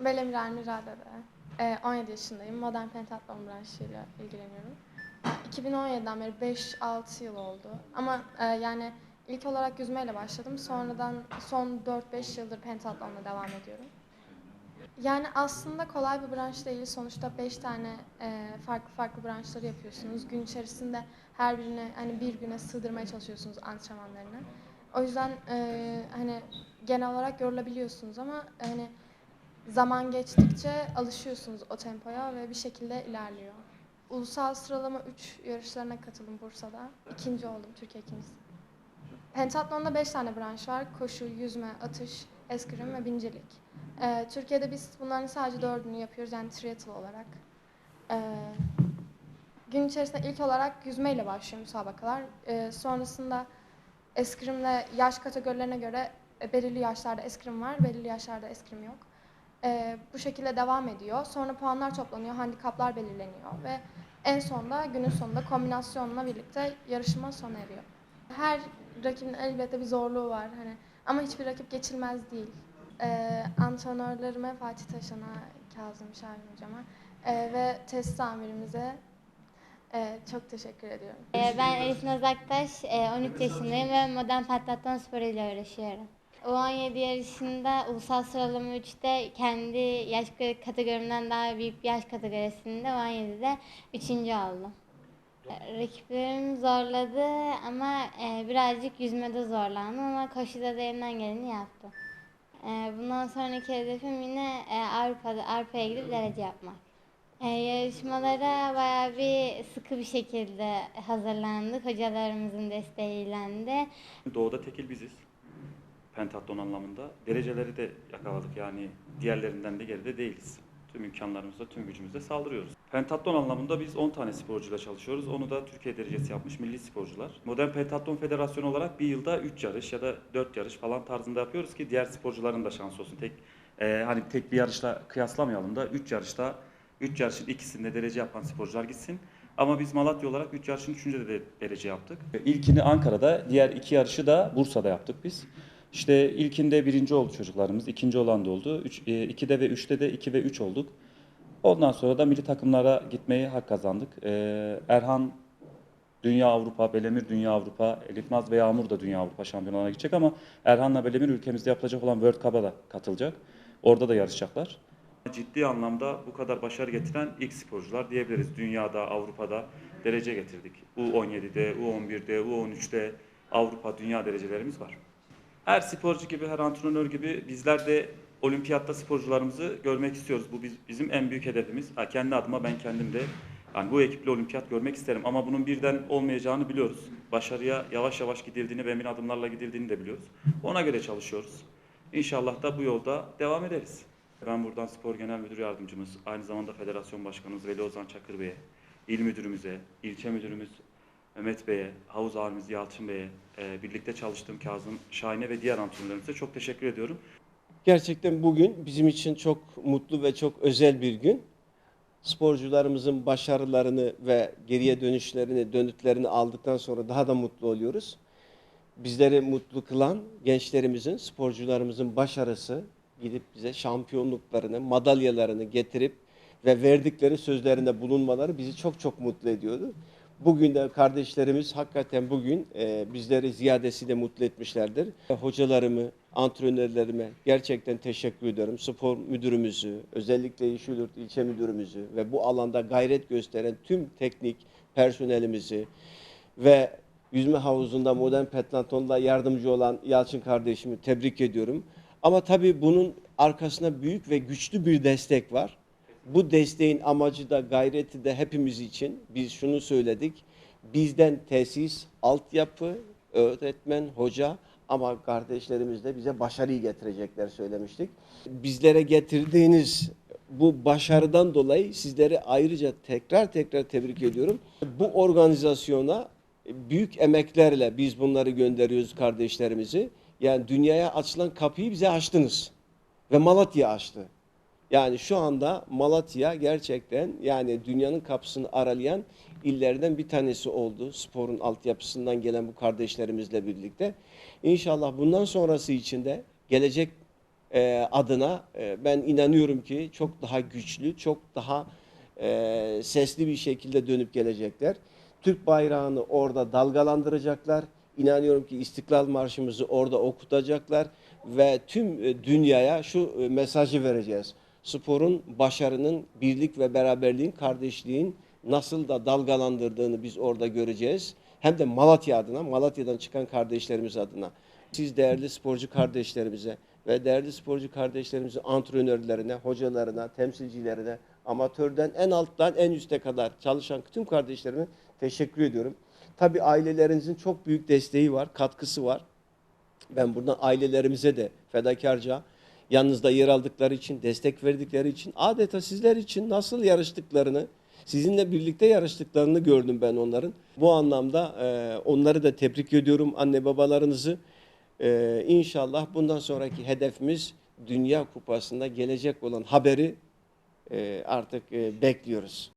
Belemir Almirade'de. Ee, 17 yaşındayım. Modern pentatlon branşıyla ilgileniyorum. Ee, 2017'den beri 5-6 yıl oldu. Ama e, yani ilk olarak yüzmeyle başladım. Sonradan son 4-5 yıldır pentatlonla devam ediyorum. Yani aslında kolay bir branş değil. Sonuçta 5 tane e, farklı farklı branşları yapıyorsunuz. Gün içerisinde her birine hani bir güne sığdırmaya çalışıyorsunuz antrenmanlarını. O yüzden e, hani genel olarak yorulabiliyorsunuz ama hani zaman geçtikçe alışıyorsunuz o tempoya ve bir şekilde ilerliyor. Ulusal sıralama 3 yarışlarına katıldım Bursa'da. İkinci oldum, Türkiye ikincisi. Pentatlonda 5 tane branş var. Koşu, yüzme, atış, eskrim ve bincilik. Ee, Türkiye'de biz bunların sadece dördünü yapıyoruz yani triathl olarak. Ee, gün içerisinde ilk olarak yüzmeyle başlıyor müsabakalar. Ee, sonrasında eskrimle yaş kategorilerine göre e, belirli yaşlarda eskrim var, belirli yaşlarda eskrim yok. Ee, bu şekilde devam ediyor. Sonra puanlar toplanıyor, handikaplar belirleniyor ve en sonunda günün sonunda kombinasyonla birlikte yarışma sona eriyor. Her rakibin elbette bir zorluğu var hani ama hiçbir rakip geçilmez değil. Ee, antrenörlerime Fatih Taşan'a, Kazım Şahin hocama e, ve test amirimize e, çok teşekkür ediyorum. Ee, Ben Elif Nazaktaş, e, 13 yaşındayım ve modern patlaton sporuyla uğraşıyorum. U17 yarışında ulusal sıralama 3'te kendi yaş kategorimden daha büyük bir yaş kategorisinde U17'de 3. oldum. Rakiplerim zorladı ama e, birazcık yüzmede zorlandım ama koşuda da elimden geleni yaptım. E, Bundan sonraki hedefim yine e, Avrupa'da Avrupa'ya gidip derece yapmak. Yarışmalara bayağı bir sıkı bir şekilde hazırlandık. Hocalarımızın desteğiyle de. Doğuda tekil biziz. Pentatlon anlamında. Dereceleri de yakaladık yani diğerlerinden de geride değiliz. Tüm imkanlarımızla, tüm gücümüzle saldırıyoruz. Pentatlon anlamında biz 10 tane sporcuyla çalışıyoruz. Onu da Türkiye derecesi yapmış milli sporcular. Modern Pentatlon Federasyonu olarak bir yılda 3 yarış ya da 4 yarış falan tarzında yapıyoruz ki diğer sporcuların da şansı olsun. Tek e, hani tek bir yarışla kıyaslamayalım da 3 yarışta 3 yarışın ikisinde derece yapan sporcular gitsin. Ama biz Malatya olarak 3 yarışın 3'ünde de derece yaptık. İlkini Ankara'da, diğer iki yarışı da Bursa'da yaptık biz. İşte ilkinde birinci oldu çocuklarımız, ikinci olan da oldu. Üç, e, ikide ve üçte de iki ve üç olduk. Ondan sonra da milli takımlara gitmeyi hak kazandık. Ee, Erhan Dünya Avrupa, Belemir Dünya Avrupa, Elif Naz ve Yağmur da Dünya Avrupa şampiyonalarına gidecek ama Erhan'la Belemir ülkemizde yapılacak olan World Cup'a da katılacak. Orada da yarışacaklar. Ciddi anlamda bu kadar başarı getiren ilk sporcular diyebiliriz. Dünyada, Avrupa'da derece getirdik. U17'de, U11'de, U13'te Avrupa, dünya derecelerimiz var. Her sporcu gibi, her antrenör gibi bizler de olimpiyatta sporcularımızı görmek istiyoruz. Bu biz- bizim en büyük hedefimiz. Ha, kendi adıma ben kendim de yani bu ekiple olimpiyat görmek isterim ama bunun birden olmayacağını biliyoruz. Başarıya yavaş yavaş gidildiğini ve emin adımlarla gidildiğini de biliyoruz. Ona göre çalışıyoruz. İnşallah da bu yolda devam ederiz. Ben buradan Spor Genel Müdür Yardımcımız, aynı zamanda Federasyon Başkanımız Veli Ozan Çakır Bey'e, il müdürümüze, ilçe müdürümüz Mehmet Bey'e, havuz ağamız Yalçın Bey'e, e, birlikte çalıştığım Kazım Şahin'e ve diğer antrenörlerimize çok teşekkür ediyorum. Gerçekten bugün bizim için çok mutlu ve çok özel bir gün. Sporcularımızın başarılarını ve geriye dönüşlerini, dönütlerini aldıktan sonra daha da mutlu oluyoruz. Bizleri mutlu kılan gençlerimizin, sporcularımızın başarısı gidip bize şampiyonluklarını, madalyalarını getirip ve verdikleri sözlerinde bulunmaları bizi çok çok mutlu ediyordu. Bugün de kardeşlerimiz hakikaten bugün e, bizleri ziyadesiyle mutlu etmişlerdir. Hocalarımı, antrenörlerime gerçekten teşekkür ediyorum. Spor müdürümüzü, özellikle Yeşilyurt ilçe müdürümüzü ve bu alanda gayret gösteren tüm teknik personelimizi ve yüzme havuzunda modern petlatonda yardımcı olan Yalçın kardeşimi tebrik ediyorum. Ama tabii bunun arkasında büyük ve güçlü bir destek var. Bu desteğin amacı da gayreti de hepimiz için biz şunu söyledik. Bizden tesis, altyapı, öğretmen, hoca ama kardeşlerimiz de bize başarıyı getirecekler söylemiştik. Bizlere getirdiğiniz bu başarıdan dolayı sizleri ayrıca tekrar tekrar tebrik ediyorum. Bu organizasyona büyük emeklerle biz bunları gönderiyoruz kardeşlerimizi. Yani dünyaya açılan kapıyı bize açtınız ve Malatya açtı. Yani şu anda Malatya gerçekten yani dünyanın kapısını aralayan illerden bir tanesi oldu. Sporun altyapısından gelen bu kardeşlerimizle birlikte. İnşallah bundan sonrası için de gelecek e, adına e, ben inanıyorum ki çok daha güçlü, çok daha e, sesli bir şekilde dönüp gelecekler. Türk bayrağını orada dalgalandıracaklar. İnanıyorum ki İstiklal Marşımızı orada okutacaklar ve tüm e, dünyaya şu e, mesajı vereceğiz. Sporun, başarının, birlik ve beraberliğin, kardeşliğin nasıl da dalgalandırdığını biz orada göreceğiz. Hem de Malatya adına, Malatya'dan çıkan kardeşlerimiz adına. Siz değerli sporcu kardeşlerimize ve değerli sporcu kardeşlerimizin antrenörlerine, hocalarına, temsilcilerine, amatörden en alttan en üste kadar çalışan tüm kardeşlerime teşekkür ediyorum. Tabii ailelerinizin çok büyük desteği var, katkısı var. Ben buradan ailelerimize de fedakarca yanınızda yer aldıkları için, destek verdikleri için, adeta sizler için nasıl yarıştıklarını, sizinle birlikte yarıştıklarını gördüm ben onların. Bu anlamda e, onları da tebrik ediyorum, anne babalarınızı. E, inşallah bundan sonraki hedefimiz Dünya Kupası'nda gelecek olan haberi e, artık e, bekliyoruz.